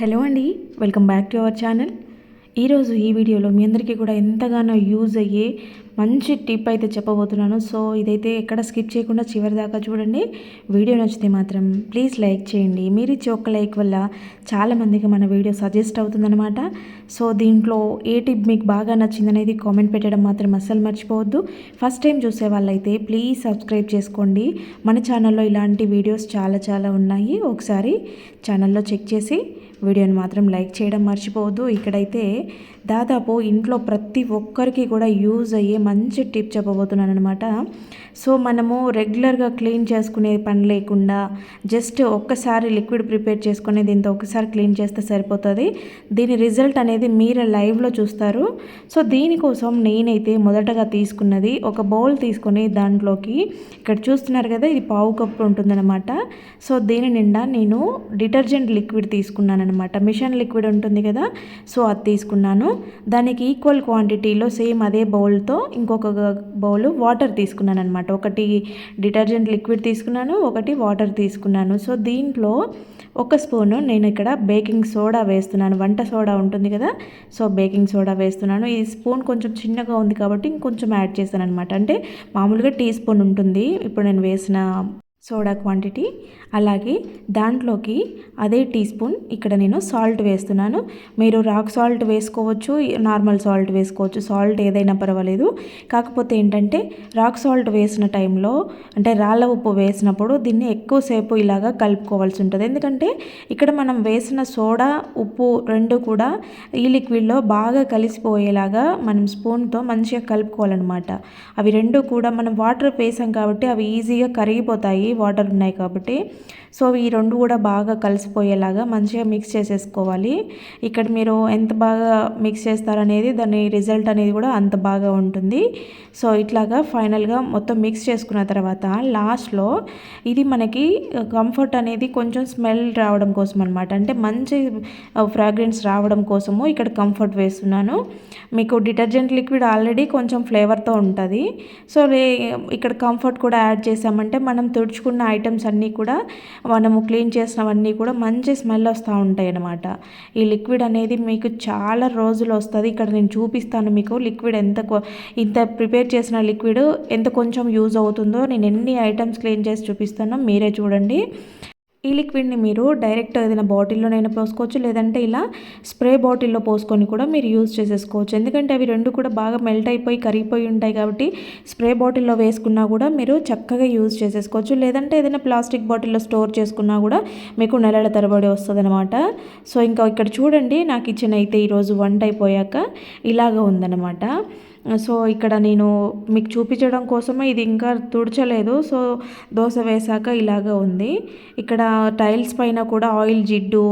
Hello అండి welcome back to our channel. ఈరోజు ఈ వీడియోలో మీ అందరికీ కూడా ఎంతగానో యూజ్ అయ్యే మంచి టిప్ అయితే చెప్పబోతున్నాను. సో ఇదైతే ఎక్కడ స్కిప్ చేయకుండా చివరి దాకా చూడండి. వీడియో నచ్చితే మాత్రం ప్లీజ్ లైక్ చేయండి. మీరు ఇచ్చే ఒక్క లైక్ వల్ల చాలామందికి మన వీడియో సజెస్ట్ అవుతుందన్నమాట. సో దీంట్లో ఏ టిప్ మీకు బాగా నచ్చిందనేది కామెంట్ పెట్టడం మాత్రం అస్సలు మర్చిపోవద్దు. ఫస్ట్ టైం చూసే వాళ్ళైతే ప్లీజ్ సబ్స్క్రైబ్ చేసుకోండి. మన ఛానల్లో ఇలాంటి వీడియోస్ చాలా చాలా ఉన్నాయి. ఒకసారి ఛానల్లో చెక్ చేసి వీడియోని మాత్రం లైక్ చేయడం మర్చిపోవద్దు. ఇక్కడైతే దాదాపు ఇంట్లో ప్రతి ఒక్కరికి కూడా యూజ్ అయ్యే మంచి టిప్ చెప్పబోతున్నాను అనమాట సో మనము రెగ్యులర్గా క్లీన్ చేసుకునే పని లేకుండా జస్ట్ ఒక్కసారి లిక్విడ్ ప్రిపేర్ చేసుకుని దీంతో ఒకసారి క్లీన్ చేస్తే సరిపోతుంది. దీని రిజల్ట్ అనేది మీరు లైవ్లో చూస్తారు. సో దీనికోసం నేనైతే మొదటగా తీసుకున్నది ఒక బౌల్ తీసుకొని దాంట్లోకి ఇక్కడ చూస్తున్నారు కదా ఇది పావు కప్పు ఉంటుందన్నమాట. సో దీని నిండా నేను డిటర్జెంట్ లిక్విడ్ తీసుకున్నాను అనమాట మిషన్ లిక్విడ్ ఉంటుంది కదా సో అది తీసుకున్నాను. దానికి ఈక్వల్ క్వాంటిటీలో సేమ్ అదే బౌల్తో ఇంకొక బౌల్ వాటర్ తీసుకున్నాను అనమాట ఒకటి డిటర్జెంట్ లిక్విడ్ తీసుకున్నాను ఒకటి వాటర్ తీసుకున్నాను. సో దీంట్లో ఒక స్పూను నేను ఇక్కడ బేకింగ్ సోడా వేస్తున్నాను. వంట సోడా ఉంటుంది కదా సో బేకింగ్ సోడా వేస్తున్నాను. ఈ స్పూన్ కొంచెం చిన్నగా ఉంది కాబట్టి ఇంకొంచెం యాడ్ చేశాను అనమాట అంటే మామూలుగా టీ స్పూన్ ఉంటుంది. ఇప్పుడు నేను వేసిన సోడా క్వాంటిటీ అలాగే దాంట్లోకి అదే టీ స్పూన్ ఇక్కడ నేను సాల్ట్ వేస్తున్నాను. మీరు రాక్ సాల్ట్ వేసుకోవచ్చు నార్మల్ సాల్ట్ వేసుకోవచ్చు. సాల్ట్ ఏదైనా పర్వాలేదు. కాకపోతే ఏంటంటే రాక్ సాల్ట్ వేసిన టైంలో అంటే రాళ్ళ ఉప్పు వేసినప్పుడు దీన్ని ఎక్కువసేపు ఇలాగా కలుపుకోవాల్సి ఉంటుంది. ఎందుకంటే ఇక్కడ మనం వేసిన సోడా ఉప్పు రెండు కూడా ఈ లిక్విడ్లో బాగా కలిసిపోయేలాగా మనం స్పూన్తో మంచిగా కలుపుకోవాలన్నమాట. అవి రెండు కూడా మనం వాటర్ వేసాం కాబట్టి అవి ఈజీగా కరిగిపోతాయి వాటర్ ఉన్నాయి కాబట్టి. సో ఈ రెండు కూడా బాగా కలిసిపోయేలాగా మంచిగా మిక్స్ చేసేసుకోవాలి. ఇక్కడ మీరు ఎంత బాగా మిక్స్ చేస్తారనేది దాని రిజల్ట్ అనేది కూడా అంత బాగా ఉంటుంది. సో ఇట్లాగా ఫైనల్గా మొత్తం మిక్స్ చేసుకున్న తర్వాత లాస్ట్లో ఇది మనకి కంఫర్ట్ అనేది కొంచెం స్మెల్ రావడం కోసం అనమాట అంటే మంచి ఫ్రాగ్రెన్స్ రావడం కోసము ఇక్కడ కంఫర్ట్ వేస్తున్నాను. మీకు డిటర్జెంట్ లిక్విడ్ ఆల్రెడీ కొంచెం ఫ్లేవర్తో ఉంటుంది. సో ఇక్కడ కంఫర్ట్ కూడా యాడ్ చేసామంటే మనం తుడుచుకున్న ఐటమ్స్ అన్నీ కూడా మనము క్లీన్ చేసినవన్నీ కూడా మంచి స్మెల్ వస్తూ ఉంటాయి అన్నమాట. ఈ లిక్విడ్ అనేది మీకు చాలా రోజులు వస్తుంది. ఇక్కడ నేను చూపిస్తాను మీకు లిక్విడ్ ఎంత ఇంత ప్రిపేర్ చేసిన లిక్విడ్ ఎంత కొంచెం యూజ్ అవుతుందో. నేను ఎన్ని ఐటమ్స్ క్లీన్ చేసి చూపిస్తానో మీరే చూడండి. ఈ లిక్విడ్ని మీరు డైరెక్ట్ ఏదైనా బాటిల్లోనైనా పోసుకోవచ్చు లేదంటే ఇలా స్ప్రే బాటిల్లో పోసుకొని కూడా మీరు యూజ్ చేసేసుకోవచ్చు. ఎందుకంటే అవి రెండు కూడా బాగా మెల్ట్ అయిపోయి కరిగిపోయి ఉంటాయి కాబట్టి స్ప్రే బాటిల్లో వేసుకున్నా కూడా మీరు చక్కగా యూజ్ చేసేసుకోవచ్చు. లేదంటే ఏదైనా ప్లాస్టిక్ బాటిల్లో స్టోర్ చేసుకున్నా కూడా మీకు నెలల తరబడి వస్తుంది అనమాట సో ఇంకా ఇక్కడ చూడండి నా కిచెన్ అయితే ఈరోజు వంట అయిపోయాక ఇలాగ ఉందన్నమాట. సో ఇక్కడ నేను మీకు చూపించడం కోసమే ఇది ఇంకా తుడచలేదు. సో దోశ వేసాక ఇలాగ ఉంది. ఇక్కడ టైల్స్ పైన కూడా ఆయిల్ జిడ్డు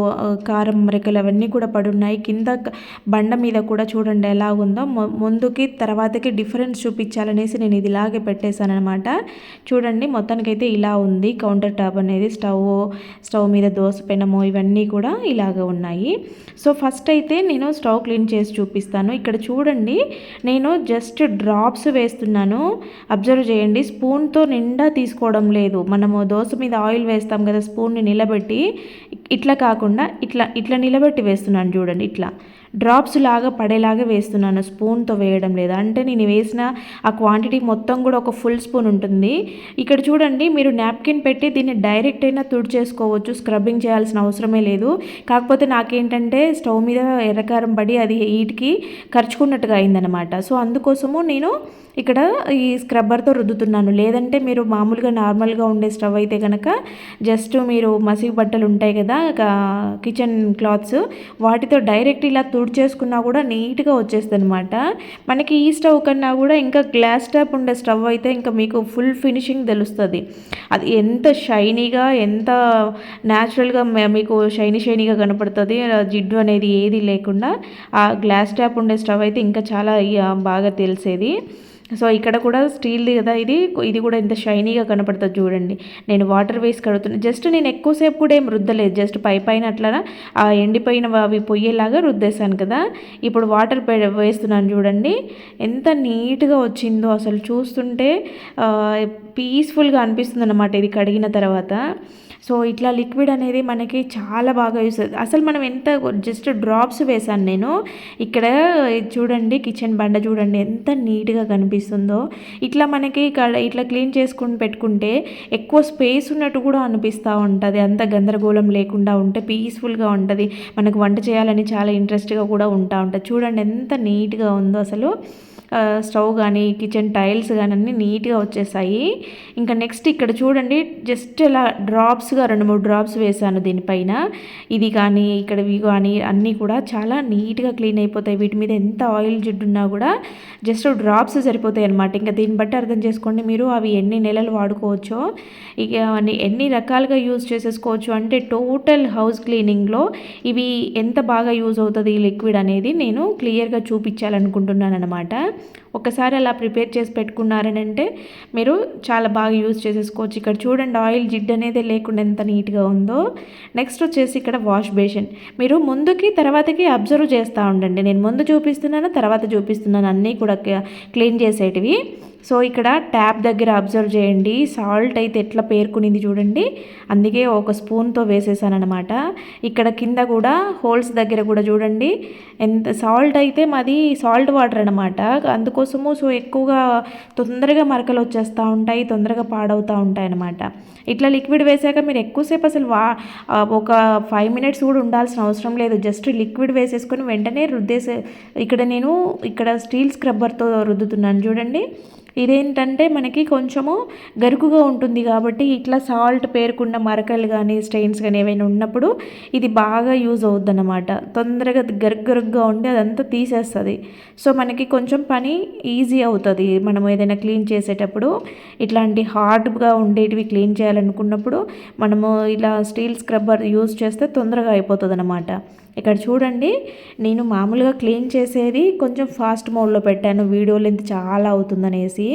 కారం మరికలు అవన్నీ కూడా పడున్నాయి. కింద బండ మీద కూడా చూడండి ఎలా ఉందో. ముందుకి తర్వాతకి డిఫరెన్స్ చూపించాలనేసి నేను ఇది ఇలాగే పెట్టేశాను అనమాట చూడండి మొత్తానికైతే ఇలా ఉంది. కౌంటర్ టాప్ అనేది స్టవ్ స్టవ్ మీద దోశ పెనము ఇవన్నీ కూడా ఇలాగ ఉన్నాయి. సో ఫస్ట్ అయితే నేను స్టవ్ క్లీన్ చేసి చూపిస్తాను. ఇక్కడ చూడండి నేను జస్ట్ డ్రాప్స్ వేస్తున్నాను. అబ్జర్వ్ చేయండి. స్పూన్తో నిండా తీసుకోవడం లేదు. మనము దోశ మీద ఆయిల్ వేస్తాం కదా స్పూన్ స్పూన్ని నిలబెట్టి ఇట్లా కాకుండా ఇట్లా ఇట్లా నిలబెట్టి వేస్తున్నాను చూడండి ఇట్లా. డ్రాప్స్ లాగా పడేలాగా వేస్తున్నాను స్పూన్తో వేయడం లేదు. అంటే నేను వేసిన ఆ క్వాంటిటీ మొత్తం కూడా ఒక ఫుల్ స్పూన్ ఉంటుంది. ఇక్కడ చూడండి మీరు నాప్కిన్ పెట్టి దీన్ని డైరెక్ట్ అయినా తుడి చేసుకోవచ్చు స్క్రబ్బింగ్ చేయాల్సిన అవసరమే లేదు. కాకపోతే నాకేంటంటే స్టవ్ మీద ఎర్రకారం పడి అది హీట్కి ఖర్చుకున్నట్టుగా అయిందనమాట సో అందుకోసము నేను ఇక్కడ ఈ స్క్రబ్బర్తో రుద్దుతున్నాను. లేదంటే మీరు మామూలుగా నార్మల్గా ఉండే స్టవ్ అయితే కనుక జస్ట్ మీరు మసిగి బట్టలు ఉంటాయి కదా కిచెన్ క్లాత్స్ వాటితో డైరెక్ట్ ఇలా తుడిచేసుకున్నా కూడా నీట్గా వచ్చేస్తుంది అనమాట మనకి ఈ స్టవ్ కన్నా కూడా ఇంకా గ్లాస్ టాప్ ఉండే స్టవ్ అయితే ఇంకా మీకు ఫుల్ ఫినిషింగ్ తెలుస్తుంది. అది ఎంత షైనీగా ఎంత న్యాచురల్గా మీకు షైనీ షైనీగా కనపడుతుంది. జిడ్డు అనేది ఏది లేకుండా ఆ గ్లాస్ ట్యాప్ ఉండే స్టవ్ అయితే ఇంకా చాలా బాగా తెలిసేది. సో ఇక్కడ కూడా స్టీల్ది కదా ఇది ఇది కూడా ఇంత షైనీగా కనపడుతుంది చూడండి. నేను వాటర్ వేసి కడుగుతున్నాను జస్ట్ నేను ఎక్కువసేపు కూడా ఏం రుద్దలేదు. జస్ట్ పై పైన అట్లా ఆ ఎండిపోయిన అవి పొయ్యేలాగా రుద్దేశాను కదా. ఇప్పుడు వాటర్ వేస్తున్నాను చూడండి. ఎంత నీట్గా వచ్చిందో అసలు చూస్తుంటే పీస్ఫుల్గా అనిపిస్తుంది అనమాట ఇది కడిగిన తర్వాత. సో ఇట్లా లిక్విడ్ అనేది మనకి చాలా బాగా యూస్ అవుతుంది. అసలు మనం ఎంత జస్ట్ డ్రాప్స్ వేసాను నేను. ఇక్కడ చూడండి కిచెన్ బండ చూడండి ఎంత నీట్గా కనిపిస్తుందో. ఇట్లా మనకి ఇక్కడ ఇట్లా క్లీన్ చేసుకుని పెట్టుకుంటే ఎక్కువ స్పేస్ ఉన్నట్టు కూడా అనిపిస్తూ ఉంటుంది. అంత గందరగోళం లేకుండా ఉంటే పీస్ఫుల్గా ఉంటుంది. మనకు వంట చేయాలని చాలా ఇంట్రెస్ట్గా కూడా ఉంటా ఉంటుంది. చూడండి ఎంత నీట్గా ఉందో అసలు. స్టవ్ కానీ కిచెన్ టైల్స్ కానీ అన్నీ నీట్గా వచ్చేసాయి. ఇంకా నెక్స్ట్ ఇక్కడ చూడండి జస్ట్ ఇలా డ్రాప్స్గా రెండు మూడు డ్రాప్స్ వేసాను దీనిపైన. ఇది కానీ ఇక్కడ ఇవి కానీ అన్నీ కూడా చాలా నీట్గా క్లీన్ అయిపోతాయి. వీటి మీద ఎంత ఆయిల్ జిడ్డున్నా కూడా జస్ట్ డ్రాప్స్ సరిపోతాయి అనమాట ఇంకా దీన్ని బట్టి అర్థం చేసుకోండి మీరు అవి ఎన్ని నెలలు వాడుకోవచ్చో. ఇక ఎన్ని రకాలుగా యూజ్ చేసేసుకోవచ్చు అంటే టోటల్ హౌస్ క్లీనింగ్లో ఇవి ఎంత బాగా యూజ్ అవుతుంది ఈ లిక్విడ్ అనేది నేను క్లియర్గా చూపించాలనుకుంటున్నాను అనమాట ఒకసారి అలా ప్రిపేర్ చేసి పెట్టుకున్నారని అంటే మీరు చాలా బాగా యూజ్ చేసేసుకోవచ్చు. ఇక్కడ చూడండి ఆయిల్ జిడ్ అనేది లేకుండా ఎంత నీట్గా ఉందో. నెక్స్ట్ వచ్చేసి ఇక్కడ వాష్ బేషన్ మీరు ముందుకి తర్వాతకి అబ్జర్వ్ చేస్తూ ఉండండి. నేను ముందు చూపిస్తున్నాను తర్వాత చూపిస్తున్నాను. అన్నీ కూడా క్లీన్ చేసేటివి. సో ఇక్కడ ట్యాప్ దగ్గర అబ్జర్వ్ చేయండి. సాల్ట్ అయితే ఎట్లా పేర్కొనింది చూడండి. అందుకే ఒక స్పూన్తో వేసేసానమాట ఇక్కడ కింద కూడా హోల్స్ దగ్గర కూడా చూడండి. ఎంత సాల్ట్ అయితే మాది సాల్ట్ వాటర్ అనమాట అందుకోసము సో ఎక్కువగా తొందరగా మరకలు వచ్చేస్తూ ఉంటాయి తొందరగా పాడవుతూ ఉంటాయి అనమాట ఇట్లా లిక్విడ్ వేసాక మీరు ఎక్కువసేపు అసలు వా ఒక ఫైవ్ మినిట్స్ కూడా ఉండాల్సిన అవసరం లేదు. జస్ట్ లిక్విడ్ వేసేసుకొని వెంటనే రుద్దేసే ఇక్కడ నేను ఇక్కడ స్టీల్ స్క్రబ్బర్తో రుద్దుతున్నాను చూడండి. ఇదేంటంటే మనకి కొంచెము గరుకుగా ఉంటుంది కాబట్టి ఇట్లా సాల్ట్ పేరుకున్న మరకలు కానీ స్టెయిన్స్ కానీ ఏవైనా ఉన్నప్పుడు ఇది బాగా యూజ్ అవుద్ది అనమాట తొందరగా గరుగు గరుగ్గా ఉండి అదంతా తీసేస్తుంది. సో మనకి కొంచెం పని ఈజీ అవుతుంది. మనం ఏదైనా క్లీన్ చేసేటప్పుడు ఇట్లాంటి హార్డ్గా ఉండేటివి క్లీన్ చేయాలనుకున్నప్పుడు మనము ఇలా స్టీల్ స్క్రబ్బర్ యూజ్ చేస్తే తొందరగా అయిపోతుంది అనమాట ఇక్కడ చూడండి నేను మామూలుగా క్లీన్ చేసేది కొంచెం ఫాస్ట్ మోడ్లో పెట్టాను. వీడియో లెంత్ చాలా అవుతుందనేసి.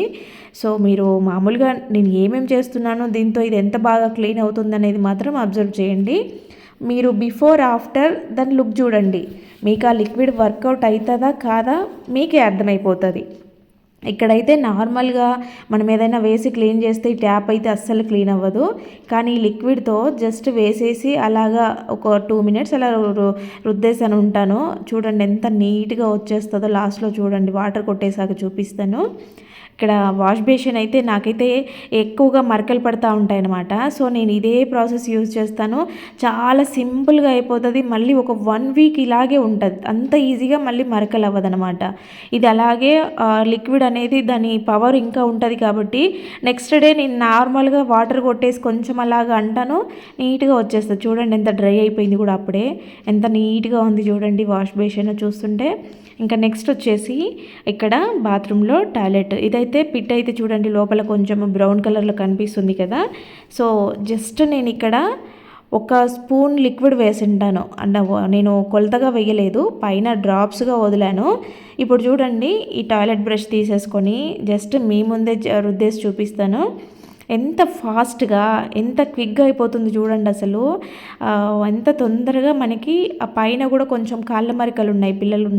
సో మీరు మామూలుగా నేను ఏమేమి చేస్తున్నానో దీంతో ఇది ఎంత బాగా క్లీన్ అవుతుందనేది మాత్రం అబ్జర్వ్ చేయండి. మీరు బిఫోర్ ఆఫ్టర్ దాని లుక్ చూడండి. మీకు ఆ లిక్విడ్ వర్కౌట్ అవుతుందా కాదా మీకే అర్థమైపోతుంది. ఇక్కడైతే నార్మల్గా మనం ఏదైనా వేసి క్లీన్ చేస్తే ఈ ట్యాప్ అయితే అస్సలు క్లీన్ అవ్వదు. కానీ ఈ లిక్విడ్తో జస్ట్ వేసేసి అలాగా ఒక టూ మినిట్స్ అలా రుద్దేసాను ఉంటాను. చూడండి ఎంత నీట్గా వచ్చేస్తుందో లాస్ట్లో చూడండి. వాటర్ కొట్టేసాక చూపిస్తాను. ఇక్కడ వాష్ బేసిన్ అయితే నాకైతే ఎక్కువగా మరకలు పడతా ఉంటాయన్నమాట. సో నేను ఇదే ప్రాసెస్ యూజ్ చేస్తాను. చాలా సింపుల్గా అయిపోతుంది. మళ్ళీ ఒక వన్ వీక్ ఇలాగే ఉంటుంది. అంత ఈజీగా మళ్ళీ మరకలు అవ్వదనమాట ఇది అలాగే లిక్విడ్ అనేది దాని పవర్ ఇంకా ఉంటుంది కాబట్టి నెక్స్ట్ డే నేను నార్మల్గా వాటర్ కొట్టేసి కొంచెం అలాగా అంటాను. నీట్గా వచ్చేస్తుంది. చూడండి ఎంత డ్రై అయిపోయింది కూడా అప్పుడే. ఎంత నీట్గా ఉంది చూడండి వాష్ బేసిన్ చూస్తుంటే. ఇంకా నెక్స్ట్ వచ్చేసి ఇక్కడ బాత్రూంలో టాయిలెట్ ఇదైతే పిట్ అయితే చూడండి లోపల కొంచెం బ్రౌన్ కలర్లో కనిపిస్తుంది కదా. సో జస్ట్ నేను ఇక్కడ ఒక స్పూన్ లిక్విడ్ వేసింటాను. అండ్ నేను కొలతగా వేయలేదు పైన డ్రాప్స్గా వదిలాను. ఇప్పుడు చూడండి ఈ టాయిలెట్ బ్రష్ తీసేసుకొని జస్ట్ మీ ముందే రుద్దేసి చూపిస్తాను. ఎంత ఫాస్ట్గా ఎంత క్విక్గా అయిపోతుంది చూడండి అసలు. ఎంత తొందరగా మనకి ఆ పైన కూడా కొంచెం కాళ్ళ మరికలు ఉన్నాయి పిల్లలు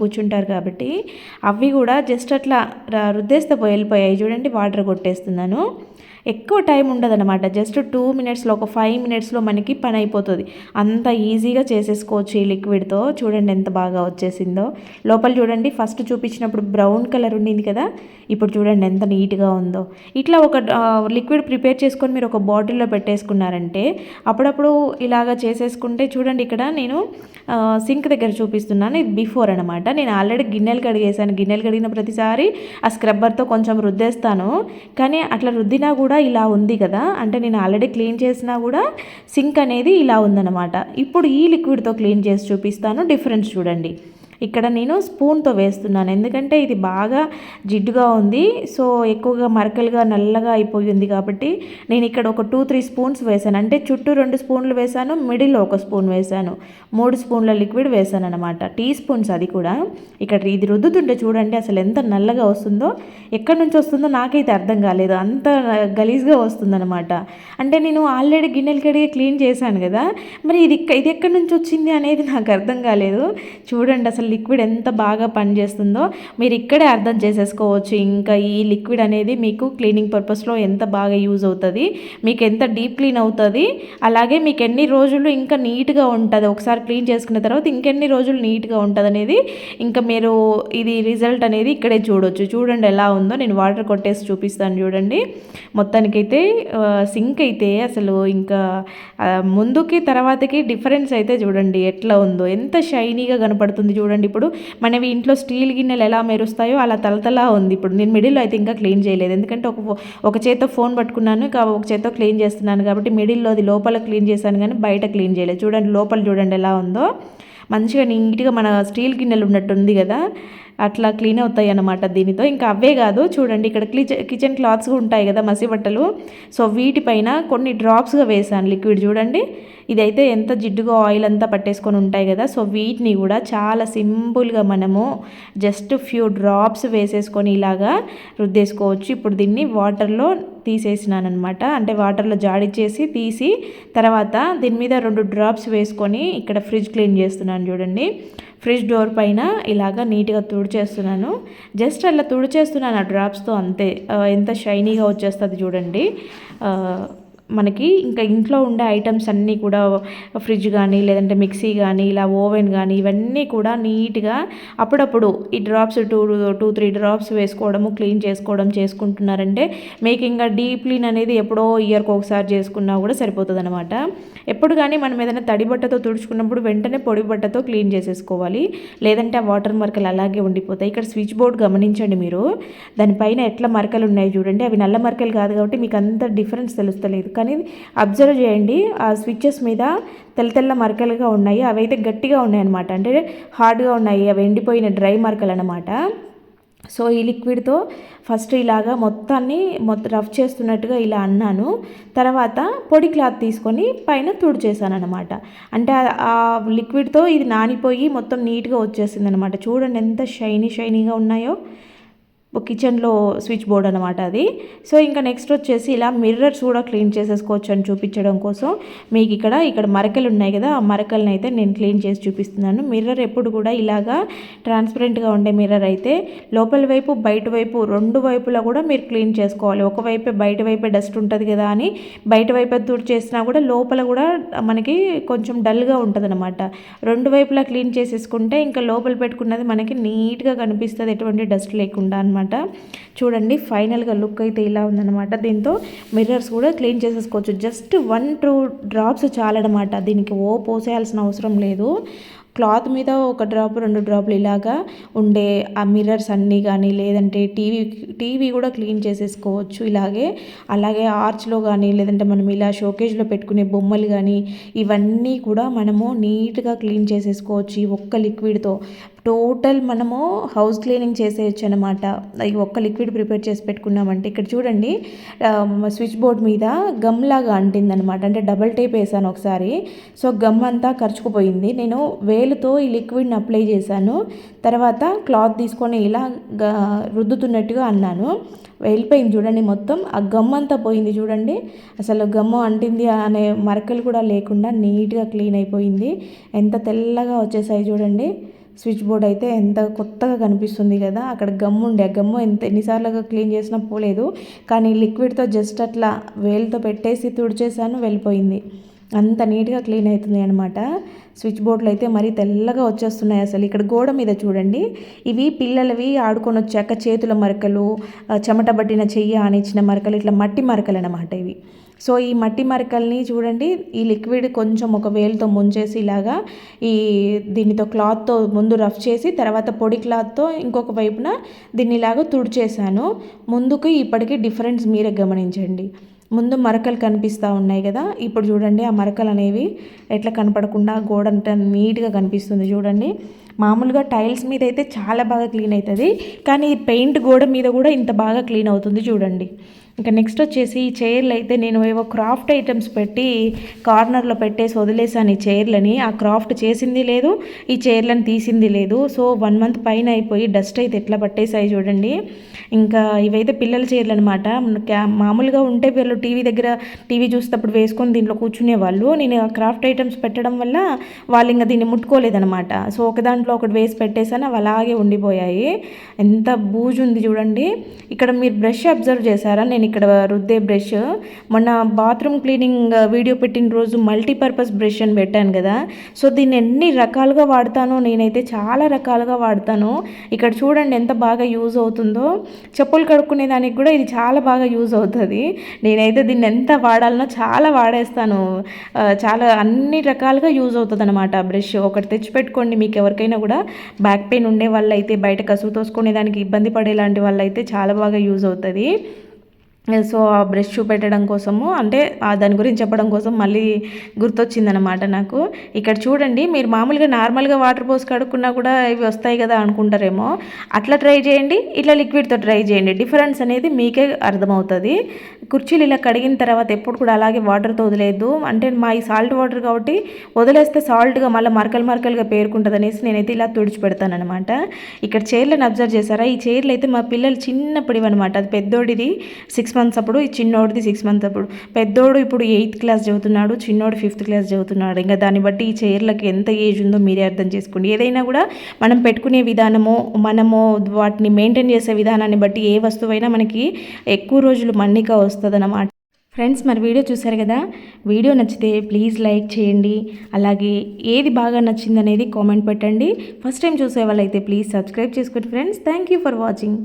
కూర్చుంటారు కాబట్టి. అవి కూడా జస్ట్ అట్లా రుద్దేస్తే వెళ్ళిపోయాయి. చూడండి వాటర్ కొట్టేస్తున్నాను. ఎక్కువ టైం ఉండదన్నమాట. జస్ట్ టూ మినిట్స్లో ఒక ఫైవ్ మినిట్స్లో మనకి పని అయిపోతుంది. అంత ఈజీగా చేసేసుకోవచ్చు ఈ లిక్విడ్తో. చూడండి ఎంత బాగా వచ్చేసిందో. లోపల చూడండి ఫస్ట్ చూపించినప్పుడు బ్రౌన్ కలర్ ఉండింది కదా? ఇప్పుడు చూడండి ఎంత నీట్గా ఉందో. ఇట్లా ఒక లిక్విడ్ ప్రిపేర్ చేసుకొని మీరు ఒక బాటిల్లో పెట్టేసుకున్నారంటే అప్పుడప్పుడు ఇలాగా చేసేసుకుంటే చూడండి ఇక్కడ నేను సింక్ దగ్గర చూపిస్తున్నాను. ఇది బిఫోర్ అనమాట నేను ఆల్రెడీ గిన్నెలు కడిగేసాను గిన్నెలు కడిగిన ప్రతిసారి ఆ స్క్రబ్బర్తో కొంచెం రుద్దేస్తాను. కానీ అట్లా రుద్దినా కూడా కూడా ఇలా ఉంది కదా. అంటే నేను ఆల్రెడీ క్లీన్ చేసినా కూడా సింక్ అనేది ఇలా ఉందన్నమాట. ఇప్పుడు ఈ లిక్విడ్తో క్లీన్ చేసి చూపిస్తాను. డిఫరెన్స్ చూడండి. ఇక్కడ నేను స్పూన్తో వేస్తున్నాను. ఎందుకంటే ఇది బాగా జిడ్డుగా ఉంది. సో ఎక్కువగా మరకలుగా నల్లగా అయిపోయింది కాబట్టి నేను ఇక్కడ ఒక టూ త్రీ స్పూన్స్ వేసాను అంటే చుట్టూ రెండు స్పూన్లు వేసాను మిడిల్లో ఒక స్పూన్ వేసాను మూడు స్పూన్ల లిక్విడ్ వేసాను అనమాట టీ స్పూన్స్ అది కూడా. ఇక్కడ ఇది రుద్దుతుంటే చూడండి అసలు ఎంత నల్లగా వస్తుందో. ఎక్కడి నుంచి వస్తుందో నాకైతే అర్థం కాలేదు. అంత గలీజ్గా వస్తుందన్నమాట. అంటే నేను ఆల్రెడీ గిన్నెలు కడిగి క్లీన్ చేశాను కదా. మరి ఇది ఇది ఎక్కడి నుంచి వచ్చింది అనేది నాకు అర్థం కాలేదు. చూడండి అసలు అసలు లిక్విడ్ ఎంత బాగా పనిచేస్తుందో మీరు ఇక్కడే అర్థం చేసేసుకోవచ్చు. ఇంకా ఈ లిక్విడ్ అనేది మీకు క్లీనింగ్ పర్పస్లో ఎంత బాగా యూజ్ అవుతుంది మీకు ఎంత డీప్ క్లీన్ అవుతుంది అలాగే మీకు ఎన్ని రోజులు ఇంకా నీట్గా ఉంటుంది. ఒకసారి క్లీన్ చేసుకున్న తర్వాత ఇంకెన్ని రోజులు నీట్గా ఉంటుంది అనేది ఇంకా మీరు ఇది రిజల్ట్ అనేది ఇక్కడే చూడొచ్చు. చూడండి ఎలా ఉందో. నేను వాటర్ కొట్టేసి చూపిస్తాను చూడండి. మొత్తానికైతే సింక్ అయితే అసలు ఇంకా ముందుకి తర్వాతకి డిఫరెన్స్ అయితే చూడండి ఎట్లా ఉందో. ఎంత షైనీగా కనపడుతుంది చూడండి. ఇప్పుడు మనవి ఇంట్లో స్టీల్ గిన్నెలు ఎలా మెరుస్తాయో అలా తలతలా ఉంది. ఇప్పుడు నేను మిడిల్లో అయితే ఇంకా క్లీన్ చేయలేదు. ఎందుకంటే ఒక ఒక చేత్తో ఫోన్ పట్టుకున్నాను ఒక చేత్తో క్లీన్ చేస్తున్నాను కాబట్టి మిడిల్లో అది లోపల క్లీన్ చేశాను కానీ బయట క్లీన్ చేయలేదు. చూడండి లోపల చూడండి ఎలా ఉందో. మంచిగా నీట్గా మన స్టీల్ గిన్నెలు ఉన్నట్టు ఉంది కదా. అట్లా క్లీన్ అవుతాయి అన్నమాట దీనితో. ఇంకా అవే కాదు చూడండి ఇక్కడ కిచెన్ క్లాత్స్ ఉంటాయి కదా మసి బట్టలు. సో వీటిపైన కొన్ని డ్రాప్స్గా వేసాను లిక్విడ్ చూడండి. ఇదైతే ఎంత జిడ్డుగా ఆయిల్ అంతా పట్టేసుకొని ఉంటాయి కదా. సో వీటిని కూడా చాలా సింపుల్గా మనము జస్ట్ ఫ్యూ డ్రాప్స్ వేసేసుకొని ఇలాగా రుద్దేసుకోవచ్చు. ఇప్పుడు దీన్ని వాటర్లో తీసేసినాను అనమాట అంటే వాటర్లో జాడిచ్చేసి తీసి తర్వాత దీని మీద రెండు డ్రాప్స్ వేసుకొని ఇక్కడ ఫ్రిడ్జ్ క్లీన్ చేస్తున్నాను చూడండి. ఫ్రిడ్జ్ డోర్ పైన ఇలాగా నీట్గా తుడిచేస్తున్నాను. జస్ట్ అలా తుడిచేస్తున్నాను ఆ డ్రాప్స్తో అంతే. ఎంత షైనీగా వచ్చేస్తుంది చూడండి. మనకి ఇంకా ఇంట్లో ఉండే ఐటమ్స్ అన్నీ కూడా ఫ్రిడ్జ్ కానీ లేదంటే మిక్సీ కానీ ఇలా ఓవెన్ కానీ ఇవన్నీ కూడా నీట్గా అప్పుడప్పుడు ఈ drops two two three drops వేసుకోవడము clean చేసుకోవడం చేసుకుంటున్నారంటే మీకు ఇంకా డీప్ క్లీన్ అనేది ఎప్పుడో ఇయర్కి ఒకసారి చేసుకున్నా కూడా సరిపోతుంది అనమాట ఎప్పుడు కానీ మనం ఏదైనా తడి బట్టతో తుడుచుకున్నప్పుడు వెంటనే పొడి బట్టతో క్లీన్ చేసేసుకోవాలి. లేదంటే ఆ వాటర్ మరకలు అలాగే ఉండిపోతాయి. ఇక్కడ స్విచ్ బోర్డ్ గమనించండి మీరు. దానిపైన ఎట్లా మరకలు ఉన్నాయి చూడండి. అవి నల్ల మరకలు కాదు కాబట్టి మీకు అంత డిఫరెన్స్ తెలుస్తలేదు. కానీ అబ్జర్వ్ చేయండి. ఆ స్విచ్చెస్ మీద తెల్ల తెల్ల మరకలుగా ఉన్నాయి. అవైతే గట్టిగా ఉన్నాయి అనమాట అంటే హార్డ్గా ఉన్నాయి. అవి ఎండిపోయిన డ్రై మరకలు అనమాట సో ఈ లిక్విడ్తో ఫస్ట్ ఇలాగా మొత్తాన్ని మొత్తం రఫ్ చేస్తున్నట్టుగా ఇలా అన్నాను. తర్వాత పొడి క్లాత్ తీసుకొని పైన తుడిచేసాను అనమాట అంటే ఆ లిక్విడ్తో ఇది నానిపోయి మొత్తం నీట్గా వచ్చేసింది అనమాట చూడండి ఎంత షైనీ షైనీగా ఉన్నాయో. కిచెన్లో స్విచ్ బోర్డ్ అనమాట అది. సో ఇంకా నెక్స్ట్ వచ్చేసి ఇలా మిర్రర్స్ కూడా క్లీన్ చేసేసుకోవచ్చు అని చూపించడం కోసం. మీకు ఇక్కడ ఇక్కడ మరకలు ఉన్నాయి కదా ఆ మరకలను అయితే నేను క్లీన్ చేసి చూపిస్తున్నాను. మిర్రర్ ఎప్పుడు కూడా ఇలాగా ట్రాన్స్పరెంట్గా ఉండే మిర్రర్ అయితే లోపల వైపు బయట వైపు రెండు వైపులా కూడా మీరు క్లీన్ చేసుకోవాలి. ఒకవైపే బయట వైపే డస్ట్ ఉంటుంది కదా అని బయట వైపే దూర్ చేసినా కూడా లోపల కూడా మనకి కొంచెం డల్గా ఉంటుంది అనమాట రెండు వైపులా క్లీన్ చేసేసుకుంటే ఇంకా లోపల పెట్టుకున్నది మనకి నీట్గా కనిపిస్తుంది ఎటువంటి డస్ట్ లేకుండా అనమాట అనమాట చూడండి ఫైనల్గా లుక్ అయితే ఇలా ఉందన్నమాట. దీంతో మిర్రర్స్ కూడా క్లీన్ చేసేసుకోవచ్చు. జస్ట్ వన్ టూ డ్రాప్స్ చాలన్నమాట దీనికి ఓ పోసేయాల్సిన అవసరం లేదు. క్లాత్ మీద ఒక డ్రాప్ రెండు డ్రాప్లు ఇలాగా ఉండే ఆ మిర్రర్స్ అన్నీ కానీ లేదంటే టీవీ టీవీ కూడా క్లీన్ చేసేసుకోవచ్చు ఇలాగే. అలాగే ఆర్చ్లో కానీ లేదంటే మనం ఇలా షోకేజ్లో పెట్టుకునే బొమ్మలు కానీ ఇవన్నీ కూడా మనము నీట్గా క్లీన్ చేసేసుకోవచ్చు ఈ ఒక్క లిక్విడ్తో. టోటల్ మనము హౌస్ క్లీనింగ్ చేసేయచ్చు అనమాట ఈ ఒక్క లిక్విడ్ ప్రిపేర్ చేసి పెట్టుకున్నామంటే ఇక్కడ చూడండి స్విచ్ బోర్డ్ మీద గమ్ లాగా అంటిందనమాట అంటే డబల్ టేప్ వేసాను ఒకసారి. సో గమ్ అంతా ఖర్చుకుపోయింది నేను వేలుతో ఈ లిక్విడ్ని అప్లై చేశాను. తర్వాత క్లాత్ తీసుకొని ఇలా రుద్దుతున్నట్టుగా అన్నాను. వెళ్ళిపోయింది చూడండి మొత్తం. ఆ గమ్ అంతా పోయింది చూడండి. అసలు గమ్ము అంటింది అనే మరకలు కూడా లేకుండా నీట్గా క్లీన్ అయిపోయింది. ఎంత తెల్లగా వచ్చేసాయి చూడండి. స్విచ్ బోర్డ్ అయితే ఎంత కొత్తగా కనిపిస్తుంది కదా అక్కడ గమ్ ఉండే. ఆ గమ్ము ఎంత ఎన్నిసార్లుగా క్లీన్ చేసినా పోలేదు. కానీ లిక్విడ్తో జస్ట్ అట్లా వేలుతో పెట్టేసి తుడిచేసాను వెళ్ళిపోయింది. అంత నీట్గా క్లీన్ అవుతుంది అనమాట స్విచ్ బోర్డులు అయితే మరీ తెల్లగా వచ్చేస్తున్నాయి అసలు. ఇక్కడ గోడ మీద చూడండి. ఇవి పిల్లలవి ఆడుకొని వచ్చాక చేతుల మరకలు చెమట పట్టిన చెయ్యి ఆనిచ్చిన మరకలు ఇట్లా మట్టి మరకలు అనమాట ఇవి. సో ఈ మట్టి మరకల్ని చూడండి ఈ లిక్విడ్ కొంచెం ఒక వేలుతో ముంచేసి ఇలాగా ఈ దీనితో క్లాత్తో ముందు రఫ్ చేసి తర్వాత పొడి క్లాత్తో ఇంకొక వైపున దీన్ని ఇలాగ తుడిచేసాను ముందుకు ఇప్పటికీ డిఫరెన్స్ మీరే గమనించండి. ముందు మరకలు కనిపిస్తూ ఉన్నాయి కదా ఇప్పుడు చూడండి ఆ మరకలు అనేవి ఎట్లా కనపడకుండా గోడ అంతా నీట్గా కనిపిస్తుంది చూడండి. మామూలుగా టైల్స్ మీద అయితే చాలా బాగా క్లీన్ అవుతుంది కానీ పెయింట్ గోడ మీద కూడా ఇంత బాగా క్లీన్ అవుతుంది చూడండి. ఇంకా నెక్స్ట్ వచ్చేసి ఈ చైర్లు అయితే నేను ఏవో క్రాఫ్ట్ ఐటమ్స్ పెట్టి కార్నర్లో పెట్టేసి వదిలేసాను ఈ చైర్లని ఆ క్రాఫ్ట్ చేసింది లేదు ఈ చైర్లను తీసింది లేదు. సో వన్ మంత్ పైన అయిపోయి డస్ట్ అయితే ఎట్లా పట్టేసాయి చూడండి. ఇంకా ఇవైతే పిల్లల చైర్లు అనమాట మామూలుగా ఉంటే వీళ్ళు టీవీ దగ్గర టీవీ చూసేటప్పుడు వేసుకొని దీంట్లో కూర్చునే వాళ్ళు. నేను ఆ క్రాఫ్ట్ ఐటమ్స్ పెట్టడం వల్ల వాళ్ళు ఇంకా దీన్ని ముట్టుకోలేదనమాట సో ఒక దాంట్లో ఒకటి వేసి పెట్టేసాను అవి అలాగే ఉండిపోయాయి. ఎంత బూజు ఉంది చూడండి. ఇక్కడ మీరు బ్రష్ అబ్జర్వ్ చేశారా? నేను ఇక్కడ రుద్దే బ్రష్. మొన్న బాత్రూమ్ క్లీనింగ్ వీడియో పెట్టిన రోజు మల్టీపర్పస్ బ్రష్ అని పెట్టాను కదా. సో దీన్ని ఎన్ని రకాలుగా వాడతానో నేనైతే చాలా రకాలుగా వాడతాను. ఇక్కడ చూడండి ఎంత బాగా యూజ్ అవుతుందో. చెప్పులు కడుక్కునే దానికి కూడా ఇది చాలా బాగా యూజ్ అవుతుంది. నేనైతే దీన్ని ఎంత వాడాలనో చాలా వాడేస్తాను. చాలా అన్ని రకాలుగా యూజ్ అవుతుంది అనమాట బ్రష్. ఒకటి తెచ్చిపెట్టుకోండి మీకు ఎవరికైనా కూడా. బ్యాక్ పెయిన్ ఉండే వాళ్ళైతే బయట కసువు తోసుకునే దానికి ఇబ్బంది పడేలాంటి వాళ్ళైతే చాలా బాగా యూజ్ అవుతుంది. సో ఆ బ్రష్ చూపెట్టడం కోసము అంటే దాని గురించి చెప్పడం కోసం మళ్ళీ గుర్తొచ్చిందనమాట నాకు. ఇక్కడ చూడండి మీరు మామూలుగా నార్మల్గా వాటర్ పోసి కడుక్కున్నా కూడా ఇవి వస్తాయి కదా అనుకుంటారేమో. అట్లా ట్రై చేయండి ఇట్లా లిక్విడ్తో ట్రై చేయండి. డిఫరెన్స్ అనేది మీకే అర్థమవుతుంది. కుర్చీలు ఇలా కడిగిన తర్వాత ఎప్పుడు కూడా అలాగే వాటర్తో వదిలేదు అంటే మా ఈ సాల్ట్ వాటర్ కాబట్టి వదిలేస్తే సాల్ట్గా మళ్ళీ మరకలు మరకలుగా పేరుకుంటుంది అనేసి నేనైతే ఇలా తుడిచిపెడతాను అనమాట ఇక్కడ చైర్లను అబ్జర్వ్ చేశారా? ఈ చైర్లు అయితే మా పిల్లలు చిన్నప్పటివి అనమాట అది పెద్దోడిది సిక్స్ మంత్స్ అప్పుడు ఈ చిన్నోడిది సిక్స్ మంత్స్ అప్పుడు. పెద్దోడు ఇప్పుడు ఎయిత్ క్లాస్ చదువుతున్నాడు చిన్నోడు ఫిఫ్త్ క్లాస్ చదువుతున్నాడు. ఇంకా దాన్ని బట్టి ఈ చైర్లకు ఎంత ఏజ్ ఉందో మీరే అర్థం చేసుకోండి. ఏదైనా కూడా మనం పెట్టుకునే విధానము మనము వాటిని మెయింటైన్ చేసే విధానాన్ని బట్టి ఏ వస్తువైనా మనకి ఎక్కువ రోజులు మన్నిక వస్తుంది అన్నమాట ఫ్రెండ్స్ మరి వీడియో చూసారు కదా? వీడియో నచ్చితే ప్లీజ్ లైక్ చేయండి. అలాగే ఏది బాగా నచ్చింది అనేది కామెంట్ పెట్టండి. ఫస్ట్ టైం చూసే వాళ్ళైతే ప్లీజ్ సబ్స్క్రైబ్ చేసుకోండి friends thank you for watching